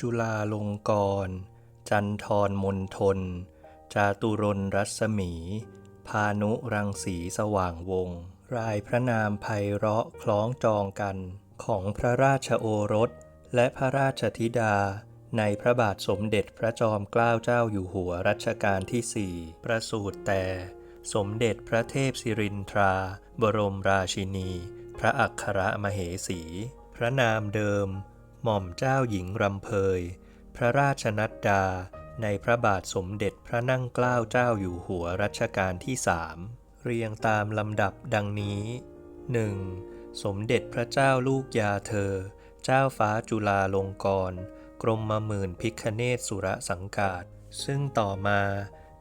จุฬาลงกร จันทรมนทน จาตุรนรัศมี พานุรังสีสว่างวงศ์รายพระนามไพเราะคล้องจองกันของพระราชโอรส และพระราชธิดา ในพระบาทสมเด็จพระจอมเกล้าเจ้าอยู่หัวรัชกาลที่สี่ประสูติแต่ สมเด็จพระเทพสิรินทรา บรมราชินี พระอัครมเหสี พระนามเดิม หม่อมเจ้าหญิงรำเพย พระราชนัดดา ในพระบาทสมเด็จพระนั่งเกล้าเจ้าอยู่หัวรัชกาลที่สามเรียงตามลำดับดังนี้ 1. สมเด็จพระเจ้าลูกยาเธอ เจ้าฟ้าจุฬาลงกรณ์กรมมหมื่นพิคเนศสุรสังกาศ ซึ่งต่อมา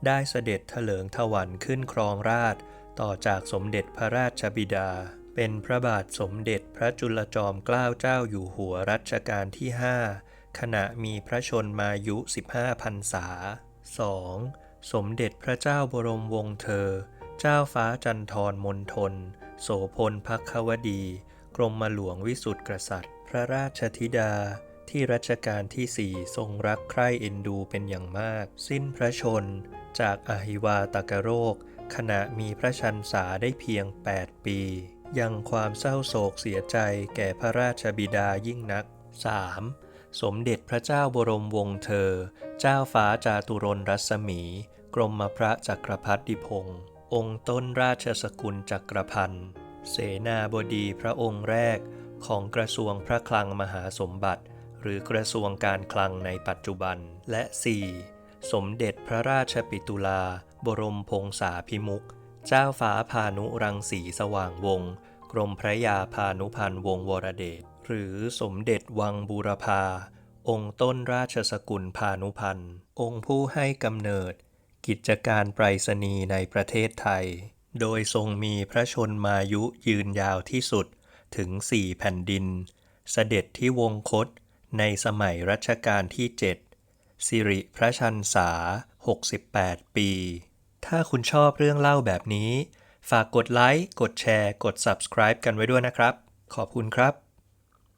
ได้เสด็จเถลิงถวันขึ้นครองราชต่อจากสมเด็จพระราชบิดา เป็นพระบาทสมเด็จพระจุลจอมเกล้าเจ้าอยู่หัวรัชกาลที่ 5 ขณะมีพระชนมายุ 15พรรษา 2. สมเด็จพระเจ้าบรมวงศ์เธอ เจ้าฟ้าจันทรมนทน โสพลพักควดี กรมหลวงวิสุทธิกษัตริย์ พระราชธิดาที่รัชกาลที่สี่ทรงรักใคร่เอ็นดูเป็นอย่างมาก สิ้นพระชน จากอหิวาตกโรค ขณะมีพระชันษาได้เพียง 8 ปี ยังความเศร้าโศกเสียใจแก่พระราชบิดายิ่งนัก 3. สมเด็จพระเจ้าบรมวงศ์เธอ เจ้าฟ้าจาตุรนรัศมี กรมพระจักรพรรดิพงศ์องค์ต้นราชสกุลจักรพันธ์เสนาบดีพระองค์แรกของกระทรวงพระคลังมหาสมบัติ หรือกระทรวงการคลังในปัจจุบันและ 4. สมเด็จพระราชปิตุลา บรมพงษาพิมุก เจ้าฟ้าพานุรังสีสว่างวงศ์กรมพระยาพานุพันธ์วงศ์วรเดช หรือสมเด็จวังบูรพา องค์ต้นราชสกุลพานุพันธ์ องค์ผู้ให้กำเนิด กิจการไปรษณีย์ในประเทศไทย โดยทรงมีพระชนมายุยืนยาวที่สุดถึงสี่แผ่นดิน เสด็จที่วงคตในสมัยรัชกาลที่ 7 สิริพระชันษา 68 ปี ถ้าคุณชอบเรื่องเล่าแบบนี้ ฝากกดไลค์ กดแชร์ กด subscribe กันไว้ด้วยนะครับ ขอบคุณครับ